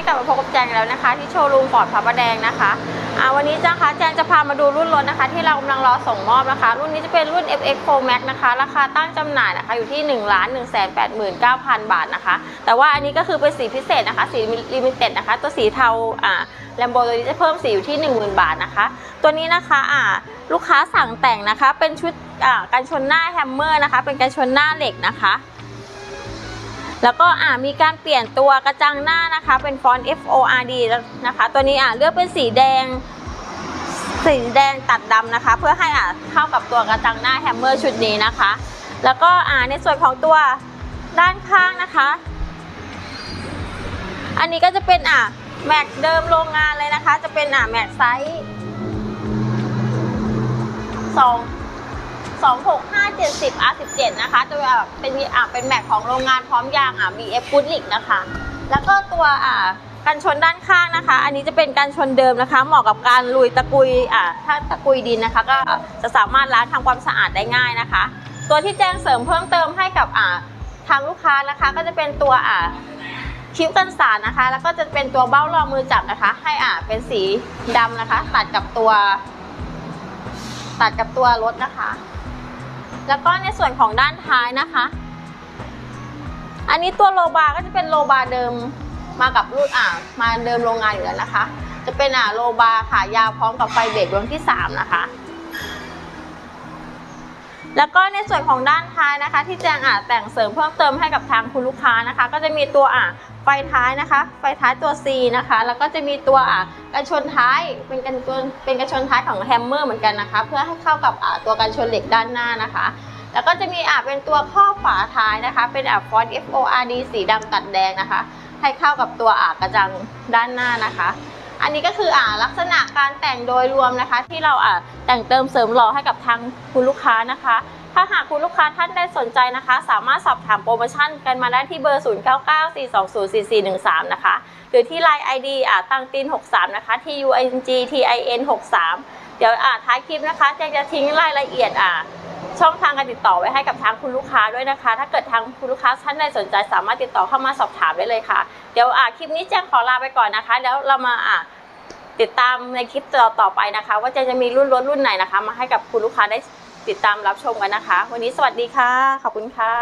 นี้กลับมาพบกับแจงแล้วนะคะ ที่โชว์รูมฟอร์ดพระประแดงนะคะอ่าวันนี้จ้าคะแจงจะพามาดูรุ่นรถนะคะ ที่เรากำลังรอส่งมอบนะคะ รุ่นนี้จะเป็นรุ่น FX Pro Max นะคะ ราคาตั้งจำหน่ายนะคะอยู่ที่1 1 8 9 0 0 0 บาทนะคะ แต่ว่าอันนี้ก็คือเป็นสีพิเศษนะคะ สีลิมิเต็ดนะคะ ตัวสีเทาอ่าแลมโบตัวนี้จะเพิ่มสีอยู่ที่ 10,000 บาทนะคะ ตัวนี้นะคะอ่าลูกค้าสั่งแต่งนะคะ เป็นชุดอ่ากันชนหน้าแฮมเมอร์นะคะ เป็นกันชนหน้าเหล็กนะคะ แล้วก็อ่ามีการเปลี่ยนตัวกระจังหน้านะคะ เป็นฟอนต์ F O R D นะคะ ตัวนี้อ่าเลือกเป็นสีแดง สีแดงตัดดำนะคะ เพื่อให้อ่าเข้ากับตัวกระจังหน้าแฮมเมอร์ชุดนี้นะคะ แล้วก็อ่าในส่วนของตัวด้านข้างนะคะ อันนี้ก็จะเป็นอ่าแม็กเดิมโรงงานเลยนะคะ จะเป็นอ่าแม็กไซส์สอง 70 R17 นะคะตัวเป็นอะเป็นแม็กของโรงงานพร้อมยางอะ BF g o o d l i c นะคะ แล้วก็ตัวอะกันชนด้านข้างนะคะ อันนี้จะเป็นกันชนเดิมนะคะ เหมาะกับการลุยตะกุยอะถ้าตะกุยดินนะคะ ก็จะสามารถล้างทำความสะอาดได้ง่ายนะคะ ตัวที่แจ้งเสริมเพิ่มเติมให้กับอะทางลูกค้านะคะ ก็จะเป็นตัวอะคิ้วกันสารนะคะ แล้วก็จะเป็นตัวเบ้ารองมือจับนะคะ ให้อะเป็นสีดำนะคะ ตัดกับตัว ตัดกับตัวรถนะคะ แล้วก็ในส่วนของด้านท้ายนะคะ อันนี้ตัวโลบาก็จะเป็นโลบาร์เดิมมากับรุ่นอ่ามาเดิมโรงงานอยู่แล้วนะคะ จะเป็นอ่าโลบาร์ค่ะยาวพร้อมกับไฟเบรกดวงที่ 3 นะคะ แล้วก็ในส่วนของด้านท้ายนะคะ ที่แจงอ่าแต่งเสริมเพิ่มเติมให้กับทางคุณลูกค้านะคะ ก็จะมีตัวอ่าไฟท้ายนะคะ ไฟท้ายตัว C นะคะ แล้วก็จะมีตัวอ่ากันชนท้ายเป็นกันชนเป็นกันชนท้ายของแฮมเมอร์เหมือนกันนะคะ เพื่อให้เข้ากับอ่าตัวกันชนเหล็กด้านหน้านะคะ แล้วก็จะมีอ่าเป็นตัวข้อฝาท้ายนะคะ เป็นอ่าฟอนต์ F O R D สีดำตัดแดงนะคะ ให้เข้ากับตัวอ่ากระจังด้านหน้านะคะ อันนี้ก็คืออ่าลักษณะการแต่งโดยรวมนะคะ ที่เราอ่าแต่งเติมเสริมหล่อให้กับทางคุณลูกค้านะคะ ถ้าหากคุณลูกค้าท่านใดสนใจนะคะ สามารถสอบถามโปรโมชั่นกันมาได้ที่เบอร์ 0994204413 นะคะ หรือที่ Line ID อ่าตังติน 63 นะคะ T U N G T I N 63 เดี๋ยวอ่าท้ายคลิปนะคะแจงจะทิ้งรายละเอียดอ่า ช่องทางการติดต่อไว้ให้กับทางคุณลูกค้าด้วยนะคะ ถ้าเกิดทางคุณลูกค้าท่านใดสนใจสามารถติดต่อเข้ามาสอบถามได้เลยค่ะ เดี๋ยวอะคลิปนี้แจ้งขอลาไปก่อนนะคะ แล้วเรามาอะติดตามในคลิปต่อต่อไปนะคะ ว่าจะจะมีรุ่นรถรุ่นไหนนะคะ มาให้กับคุณลูกค้าได้ติดตามรับชมกันนะคะ วันนี้สวัสดีค่ะ ขอบคุณค่ะ